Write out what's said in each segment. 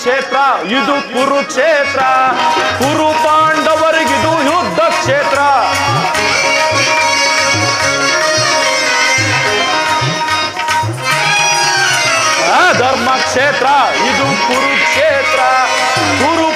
ಕ್ಷೇತ್ರ ಇದು ಕುರುಕ್ಷೇತ್ರ. ಕುರು ಪಾಂಡವರಿಗಿದು ಯುದ್ಧ ಕ್ಷೇತ್ರ. ಧರ್ಮ ಕ್ಷೇತ್ರ ಇದು ಕುರುಕ್ಷೇತ್ರ. ಕುರು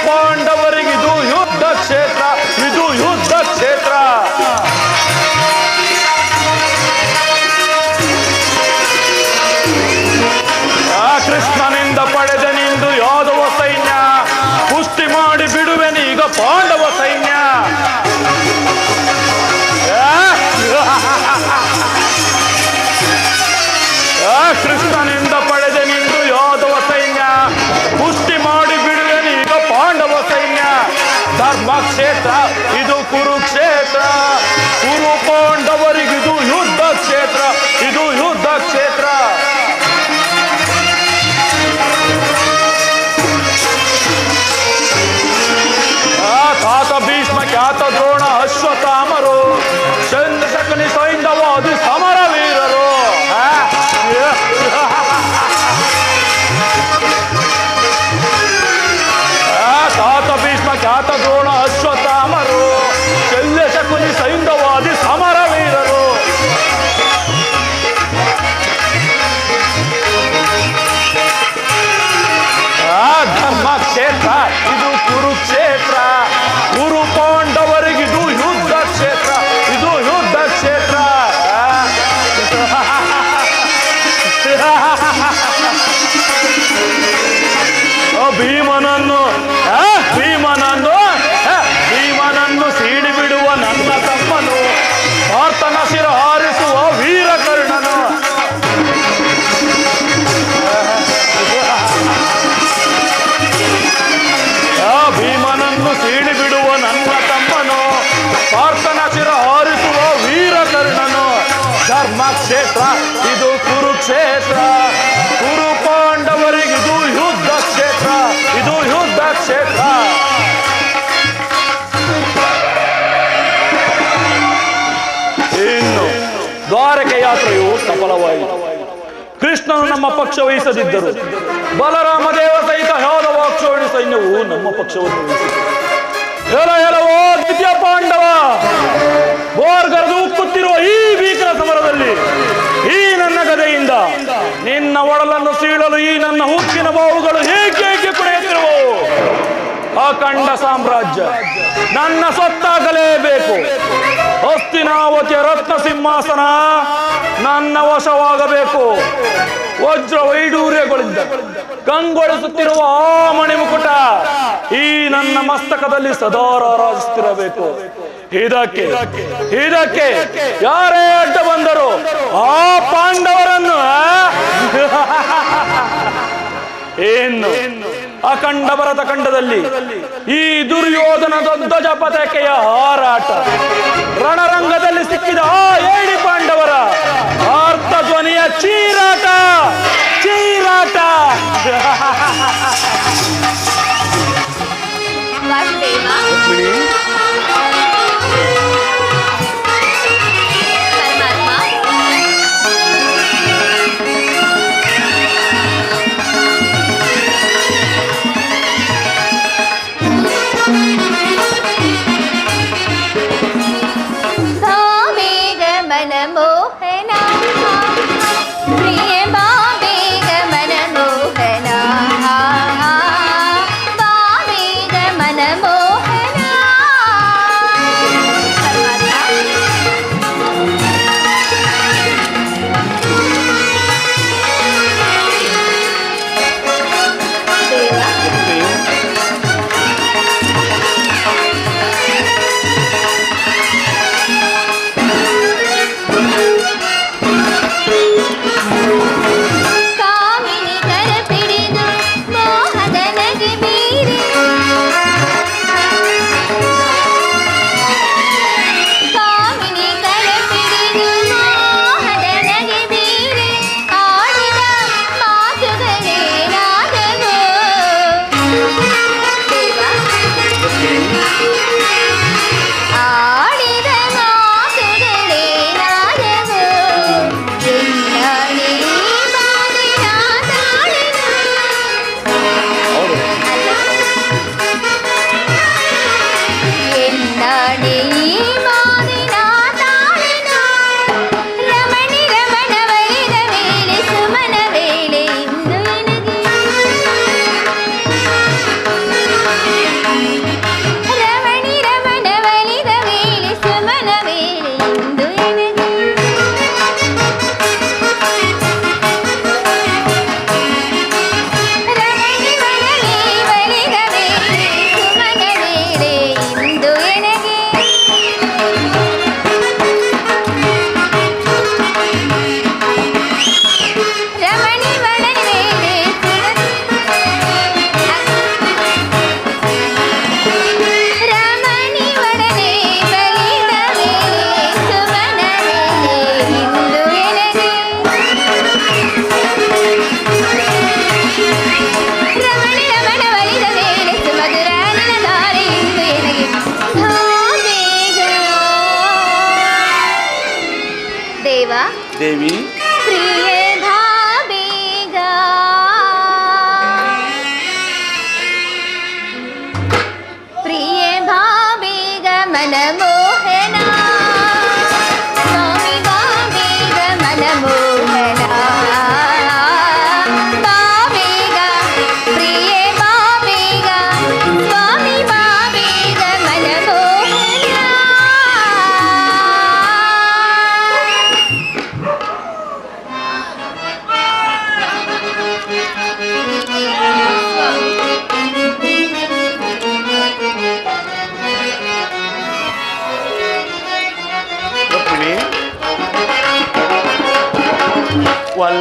ಪಾರ್ಥನ ಶಿರ ಹಾರಿಸುವ ವೀರಕರ್ಣನು. ಧರ್ಮ ಕ್ಷೇತ್ರ, ಇದು ಕುರುಕ್ಷೇತ್ರ. ಕುರು ಪಾಂಡವರಿಗಿದು ಯುದ್ಧ ಕ್ಷೇತ್ರ, ಇದು ಯುದ್ಧ ಕ್ಷೇತ್ರ. ಇನ್ನು ದ್ವಾರಕೆ ಯಾತ್ರೆಯು ಸಫಲವಾಯಿತು. ಕೃಷ್ಣನು ನಮ್ಮ ಪಕ್ಷ ವಹಿಸದಿದ್ದರು. ಬಲರಾಮ ದೇವ ಸಹಿತ ಯಾದವಾಕ್ಷೋಣಿ ಸೈನ್ಯವು ನಮ್ಮ ಪಕ್ಷವನ್ನು ಎಲ ಎಲವೋ ದ್ವಿತೀಯ ಪಾಂಡವ. ಬೋರ್ಗರದು ಉಕ್ಕುತ್ತಿರುವ ಈ ಭೀಕರ ಸಮರದಲ್ಲಿ, ಈ ನನ್ನ ಗದೆಯಿಂದ ನಿನ್ನ ಒಡಲನ್ನು ಸೀಳಲು ಈ ನನ್ನ ಹುಕ್ಕಿನ ಬಾವುಗಳು ಹೇಗೆ ಹೇಗೆ ಕುಣಿಯುತ್ತಿರುವವು ಅಖಂಡ ಸಾಮ್ರಾಜ್ಯ ನನ್ನ ಸೊತ್ತಾಗಲೇಬೇಕು ಹಸ್ತಿನಾವತಿಯ ರತ್ನ ಸಿಂಹಾಸನ ನನ್ನ ವಶವಾಗಬೇಕು. ವಜ್ರ ವೈಡೂರ್ಯಗಳಿಂದ ಕಂಗೊಳಿಸುತ್ತಿರುವ ಆ ಮಣಿಮುಕುಟ ಈ ನನ್ನ ಮಸ್ತಕದಲ್ಲಿ ಸದಾರ ರಾಜಿಸ್ತಿರಬೇಕು ಇದಕ್ಕೆ ಇದಕ್ಕೆ ಯಾರೇ ಅಡ್ಡ ಬಂದರು ಆ ಪಾಂಡವರನ್ನು? ಏನು ಅಖಂಡ ಭರತ ಖಂಡದಲ್ಲಿ ಈ ದುರ್ಯೋಧನ ಧ್ವಜ ಪತಾಕೆಯ ಹಾರಾಟ, ರಣರಂಗದಲ್ಲಿ ಸಿಕ್ಕಿದ ಆ ಏಳಿ ಪಾಂಡವರ ಆರ್ಥ ಧ್ವನಿಯ ಚೀರಾಟ ಚೀರಾಟ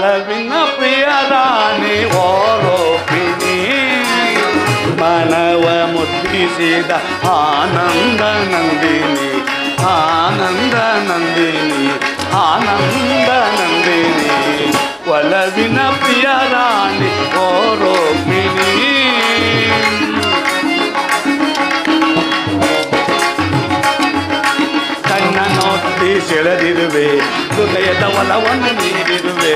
ಒಲವಿನ ಪ್ರಿಯ ರಾಣಿ ಓರೋಪಿಣಿ ಮನವ ಮುದ್ದಿಸಿದ ಆನಂದ ನಂದಿನಿ ಆನಂದ ನಂದಿನಿ ಆನಂದ ನಂದಿನಿ ಒಲವಿನ ಪ್ರಿಯ ರಾಣಿ ಓರೋಪಿಣಿ ಸೆಳೆದಿರುವೆ ಹೃದಯದ ಒಲವನ್ನು ನೀಡಿರುವೆ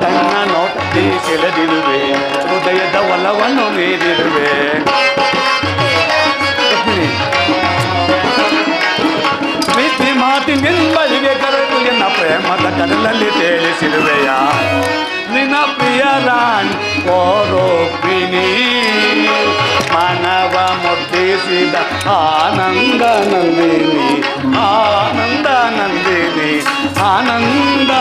ಕಣ್ಣ ನೋಟಿ ಸೆಳೆದಿರುವೆ ಹೃದಯದ ಒಲವನ್ನು ನೀಡಿರುವೆ ರುಕ್ಮಿಣಿ, ಪ್ರೀತಿ ಮಾತಿನಿಂಬಲಿಗೆ ಕರೆದು ಎನ್ನ ಪ್ರೇಮದ ಕಡಲಲ್ಲಿ ತೇಲಿಸಿರುವೆಯ ನಿನ್ನ ಪ್ರಿಯ ರಾಣಿ ಓರೋಪಿಣಿ ಮಾನವ చేసిద ఆనంద నందిని ఆనంద నందిని ఆనంద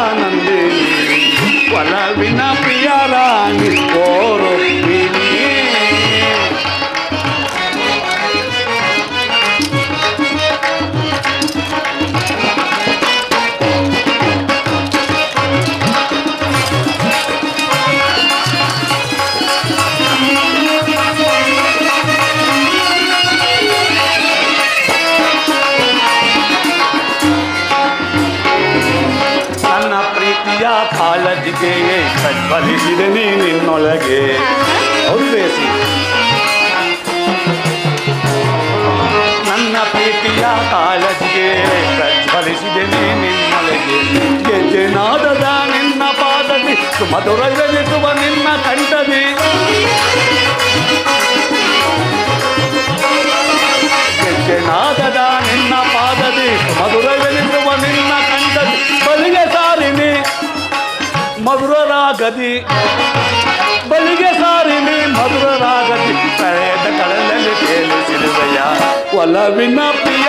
ప్రియరాణి కోరు ಕಾಳಜಿಗೆ ಕಟ್ಬಲಿಸಿದೆ ನೀ ನಿನ್ನೊಳಗೆ. ಹೊಂದೇಸಿ ನನ್ನ ಪ್ರೀತಿಯ ಕಾಲಕ್ಕೆ ಪ್ರಜ್ವಲಿಸಿದೆ ನೀ ನಿನ್ನೊಳಗೆ. ಗೆಜ್ಜೆನಾದದ ನಿನ್ನ ಪಾದದಿ ಸುಮಧುರವೆನಿಸುವ ನಿನ್ನ ಕಂಠದಿ ಮಧುರರಾಗದಿ ಬಲಿಗೆ ಸಾರಿನಿ ಮಧುರರಾಗದಿ ಕಳೆದ ಕಡಲಲ್ಲಿ ತೇಲಿಸಿರುವೆಯ ಒಲವಿನ ಪ್ರಿಯ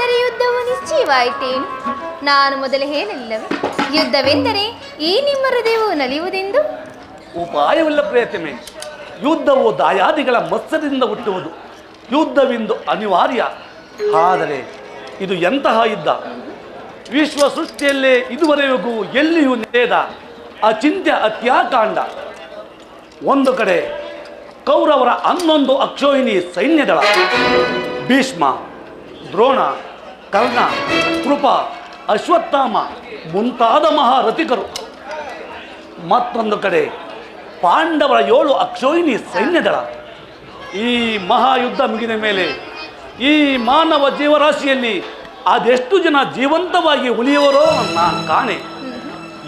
ಹಾಗಾದರೆ ಯುದ್ಧವು ನಿಶ್ಚಯವಾಯಿತೇನು? ನಾನು ಮೊದಲು ಹೇಳಲಿಲ್ಲವೇ? ಯುದ್ಧವೆಂದರೆ ಈ ನಿಮ್ಮ ಹೃದಯವು ನಲಿಯುವುದೆಂದು? ಉಪಾಯವಿಲ್ಲ ಪ್ರಯತ್ನ ಯುದ್ಧವು ದಾಯಾದಿಗಳ ಮತ್ಸರದಿಂದ ಹುಟ್ಟುವುದು. ಯುದ್ಧವೆಂದು ಅನಿವಾರ್ಯ. ಆದರೆ ಇದು ಎಂತಹ ಯುದ್ಧ? ವಿಶ್ವ ಸೃಷ್ಟಿಯಲ್ಲೇ ಇದುವರೆಗೂ ಎಲ್ಲಿಯೂ ನಡೆದ ಅಚಿಂತ್ಯ ಅತ್ಯಾಕಾಂಡ ಒಂದು ಕಡೆ ಕೌರವರ ಹನ್ನೊಂದು ಅಕ್ಷೋಹಿಣಿ ಸೈನ್ಯದಳ ಭೀಷ್ಮ ದ್ರೋಣ ಕರ್ಣ ಕೃಪ ಅಶ್ವತ್ಥಾಮ ಮುಂತಾದ ಮಹಾರಥಿಕರು. ಮತ್ತೊಂದು ಕಡೆ ಪಾಂಡವರ ಏಳು ಅಕ್ಷೋಹಿಣಿ ಸೈನ್ಯದಳ. ಈ ಮಹಾಯುದ್ಧ ಮುಗಿದ ಮೇಲೆ ಈ ಮಾನವ ಜೀವರಾಶಿಯಲ್ಲಿ ಅದೆಷ್ಟು ಜನ ಜೀವಂತವಾಗಿ ಉಳಿಯುವರೋ ನಾನು ಕಾಣೆ.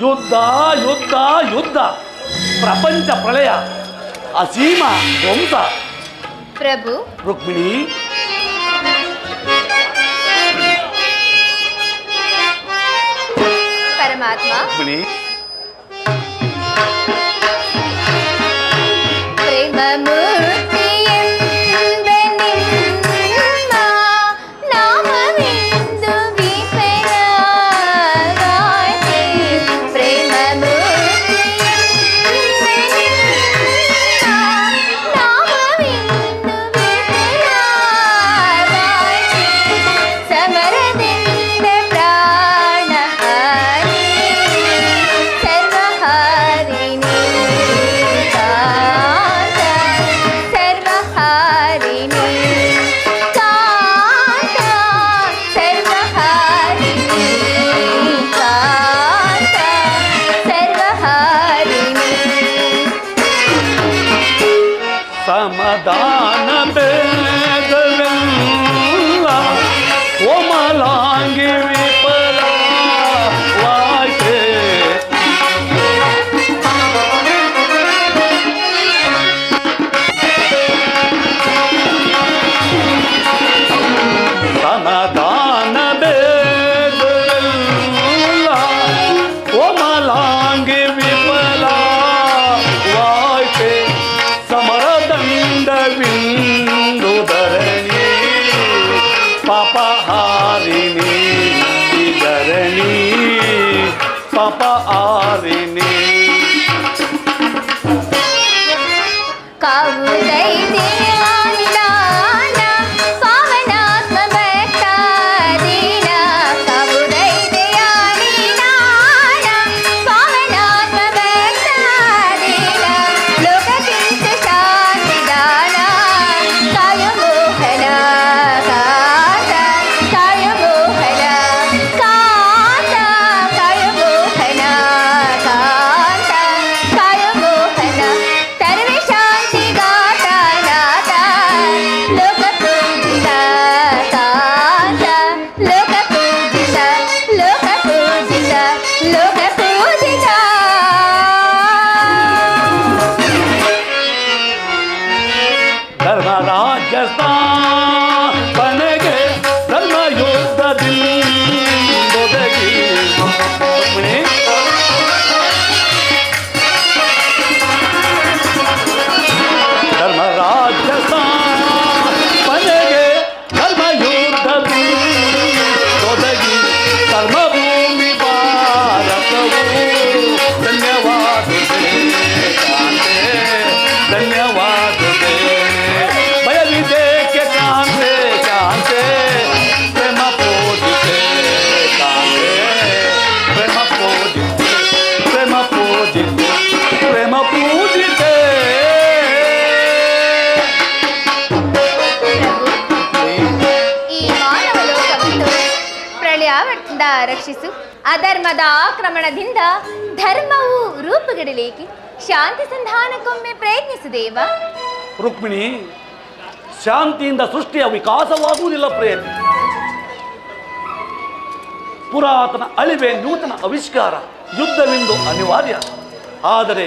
ಯುದ್ಧ ಯುದ್ಧ ಯುದ್ಧ. ಪ್ರಪಂಚ ಪ್ರಳಯ ಅಸೀಮ ಧ್ವಂಸ. ಪ್ರಭು ರುಕ್ಮಿಣಿ आत्मा। bahar ರಕ್ಷಿಸು. ಅಧರ್ಮದ ಆಕ್ರಮಣದಿಂದ ಧರ್ಮವು ರೂಪುಗೆಡಲೇಕೆ. ಶಾಂತಿ ಸಂಧಾನಕ್ಕೊಮ್ಮೆ ಪ್ರಯತ್ನಿಸು ದೇವ. ರುಕ್ಮಿಣಿ, ಶಾಂತಿಯಿಂದ ಸೃಷ್ಟಿಯ ವಿಕಾಸವಾಗುವುದಿಲ್ಲ ಪ್ರಯತ್ನ ಪುರಾತನ ಅಳಿವೆ ನೂತನ ಆವಿಷ್ಕಾರ ಯುದ್ಧವೆಂದು ಅನಿವಾರ್ಯ. ಆದರೆ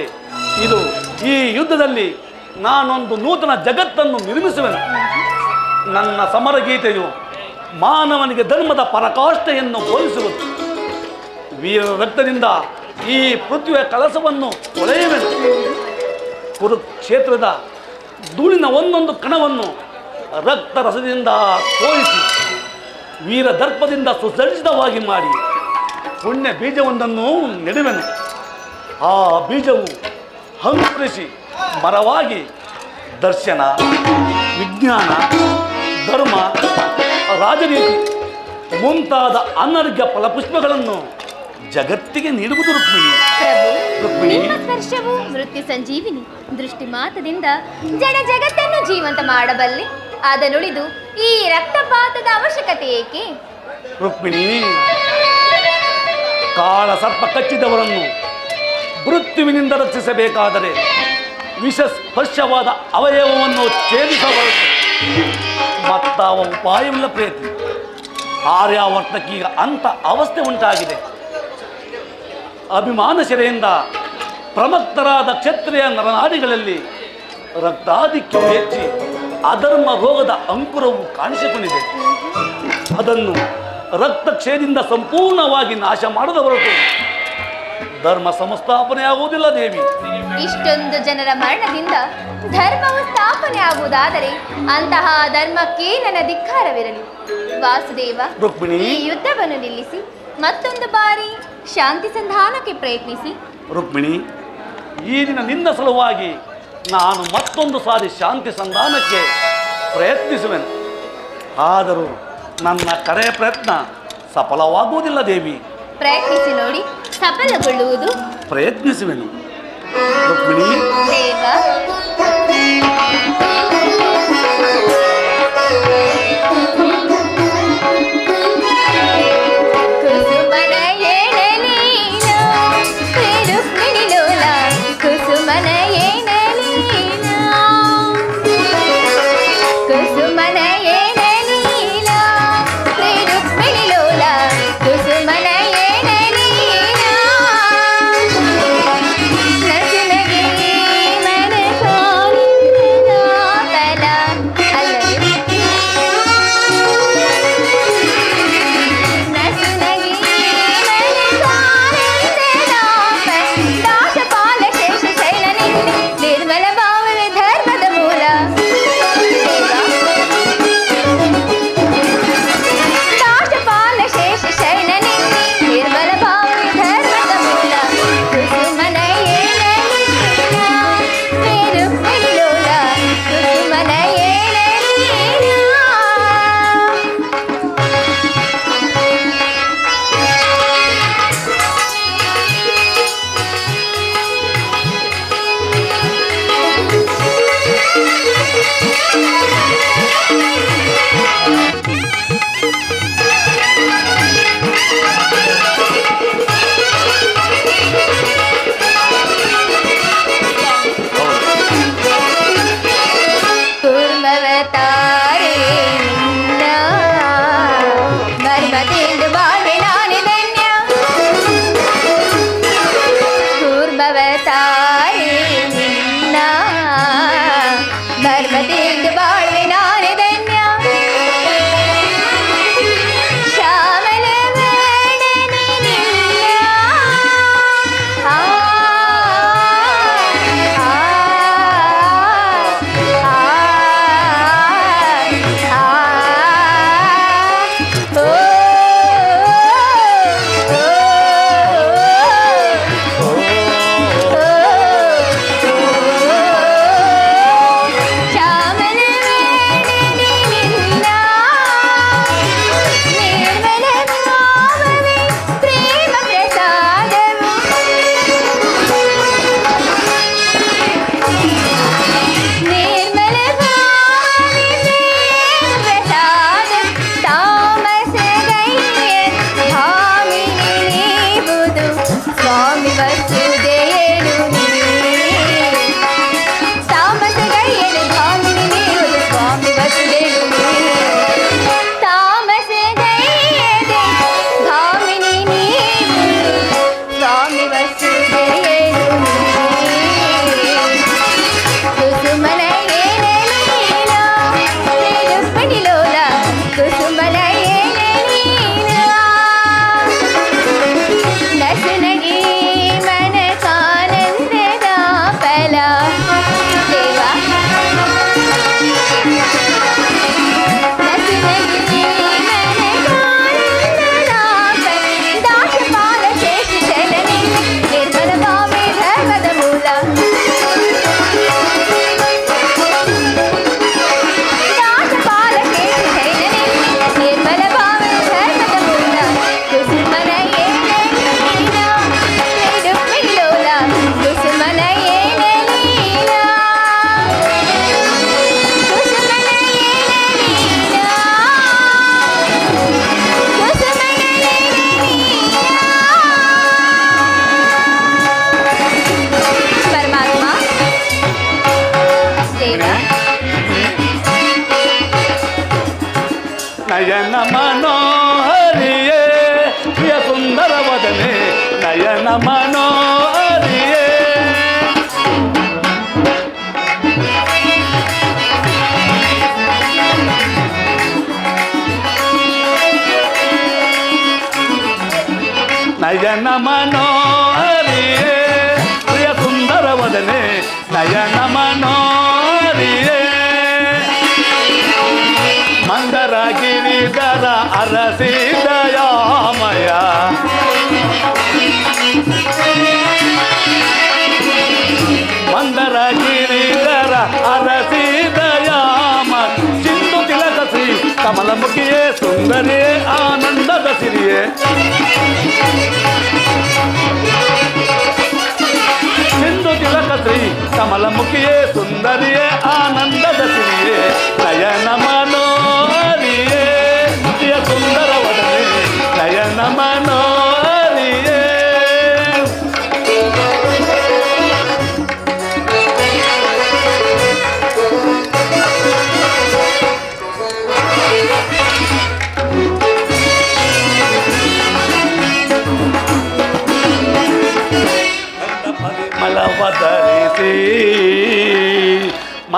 ಇದು ಈ ಯುದ್ಧದಲ್ಲಿ ನಾನೊಂದು ನೂತನ ಜಗತ್ತನ್ನು ನಿರ್ಮಿಸುವೆನು. ನನ್ನ ಸಮರ ಗೀತೆಯು ಮಾನವನಿಗೆ ಧರ್ಮದ ಪರಕಾಷ್ಠೆಯನ್ನು ಬೋಧಿಸುವುದು ವೀರ ರಕ್ತದಿಂದ ಈ ಪೃಥ್ವಿಯ ಕಲಸವನ್ನು ಒಳೆಯಬೇಕು ಕುರುಕ್ಷೇತ್ರದ ಧೂಳಿನ ಒಂದೊಂದು ಕಣವನ್ನು ರಕ್ತ ರಸದಿಂದ ತೋರಿಸಿ ವೀರ ದರ್ಪದಿಂದ ಸುಸಜ್ಜಿತವಾಗಿ ಮಾಡಿ, ಪುಣ್ಯ ಬೀಜವೊಂದನ್ನು ನೆಡುವೆನು. ಆ ಬೀಜವು ಹಂಕರಿಸಿ ಮರವಾಗಿ ದರ್ಶನ, ವಿಜ್ಞಾನ, ಧರ್ಮ ರಾಜನೀತಿ ಮುಂತಾದ ಅನರ್ಘ ಫಲಪುಷ್ಪಗಳನ್ನು ಜಗತ್ತಿಗೆ ನೀಡುವುದು ರುಕ್ಮಿಣಿ. ರುಕ್ಮಿಣಿ. ನಿಮ್ಮ ಸ್ಪರ್ಶವು ಮೃತ್ಯು ಸಂಜೀವಿನಿ. ದೃಷ್ಟಿ ಮಾತದಿಂದ ಜನ ಜಗತ್ತನ್ನು ಜೀವಂತ ಮಾಡಬಲ್ಲೆ. ಅದನ್ನುಳಿದು ಈ ರಕ್ತಪಾತದ ಅವಶ್ಯಕತೆ ಏಕೆ? ರುಕ್ಮಿಣಿ ಕಾಳ ಸರ್ಪ ಕಚ್ಚಿದವರನ್ನು ಮೃತ್ಯುವಿನಿಂದ ರಕ್ಷಿಸಬೇಕಾದರೆ ವಿಷ ಸ್ಪರ್ಶವಾದ ಅವಯವವನ್ನು ಛೇದಿಸಬಾರದು. ಮತ್ತಾವ ಉಪಾಯವಿಲ್ಲ ಪ್ರಯತ್ನ ಆರ್ಯಾವರ್ತಕ್ಕೀಗ ಅಂತ ಅವಸ್ಥೆ ಉಂಟಾಗಿದೆ. ಅಭಿಮಾನ ಸೆರೆಯಿಂದ ಪ್ರಮಕ್ತರಾದ ಕ್ಷತ್ರಿಯ ನರನಾಡಿಗಳಲ್ಲಿ ರಕ್ತಾಧಿಕ್ಯ ಹೆಚ್ಚಿ ಅಧರ್ಮ ರೋಗದ ಅಂಕುರವು ಕಾಣಿಸಿಕೊಂಡಿದೆ. ಅದನ್ನು ರಕ್ತಕ್ಷಯದಿಂದ ಸಂಪೂರ್ಣವಾಗಿ ನಾಶ ಮಾಡದ ಹೊರತು ಧರ್ಮ ಸಂಸ್ಥಾಪನೆ ಆಗುವುದಿಲ್ಲ ದೇವಿ. ಇಷ್ಟೊಂದು ಜನರ ಮರಣದಿಂದ ಧರ್ಮವು ಸ್ಥಾಪನೆ ಆಗುವುದಾದರೆ ಅಂತಹ ಧರ್ಮಕ್ಕೆ ನನ್ನ ಧಿಕ್ಕಾರವಿರಲಿ. ವಾಸುದೇವ ರುಕ್ಮಿಣಿ. ಈ ಯುದ್ಧವನ್ನು ನಿಲ್ಲಿಸಿ ಮತ್ತೊಂದು ಬಾರಿ ಶಾಂತಿ ಸಂಧಾನಕ್ಕೆ ಪ್ರಯತ್ನಿಸಿ. ರುಕ್ಮಿಣಿ ಈ ದಿನ ನಿನ್ನ ಸಲುವಾಗಿ ನಾನು ಮತ್ತೊಂದು ಸಾರಿ ಶಾಂತಿ ಸಂಧಾನಕ್ಕೆ ಪ್ರಯತ್ನಿಸುವೆನು. ಆದರೂ ನನ್ನ ಕರೆ ಪ್ರಯತ್ನ ಸಫಲವಾಗುವುದಿಲ್ಲ ದೇವಿ. ಪ್ರಯತ್ನಿಸಿ ನೋಡಿ. ಸಫಲಗೊಳ್ಳುವುದು. ಪ್ರಯತ್ನಿಸುವೆನು. ರುಕ್ಮಿಣಿ. ದೇವ. నయన మనోహరి ప్రియ సుందర వదనే నయన మనోహరి. మందర గిరిధర అరసి దయామయ. మందర గిరిధర అరసి దయామ చిందు తిలక శ్రీ సుందరి ఇది సింధు తిలక శ్రీ కమలముఖియే సుందరియే ఆనందదశినియే నయ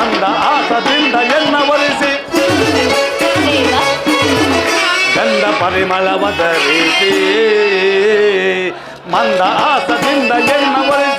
ಬಂದ ಆಸದಿಂದ ಎನ್ನ ಒಲಿಸಿ ಗಂಧ ಪರಿಮಳವದ ರೀತಿ ಮಂದ ಆಸದಿಂದ ಎನ್ನ ಒಲಿಸಿ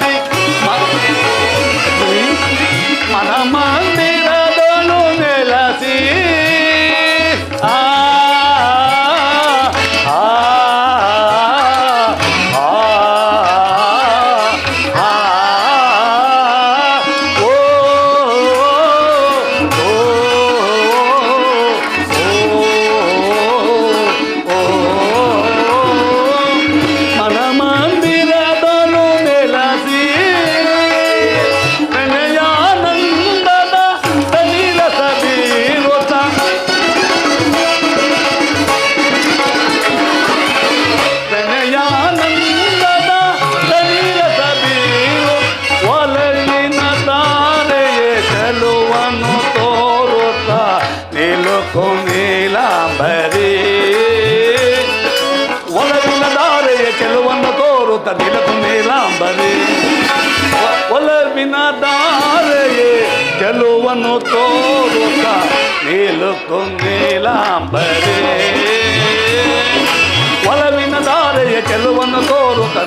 तबील तुम्हें रामबरे बोल बिना दार ये चलो वनो तो रोका नील तुम्हें रामबरे बोल बिना दार ये चलो वनो तो रोका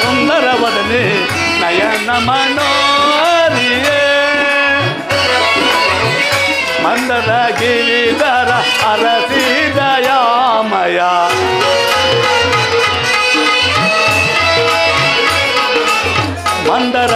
ಸುಂದರ ವದನೆ ನಯನ ಮನೋರಿಯೇ ಮಂದದ ಗಿರಿಧರ ಅರಸಿದಯಾಮಯ ಮಂದರ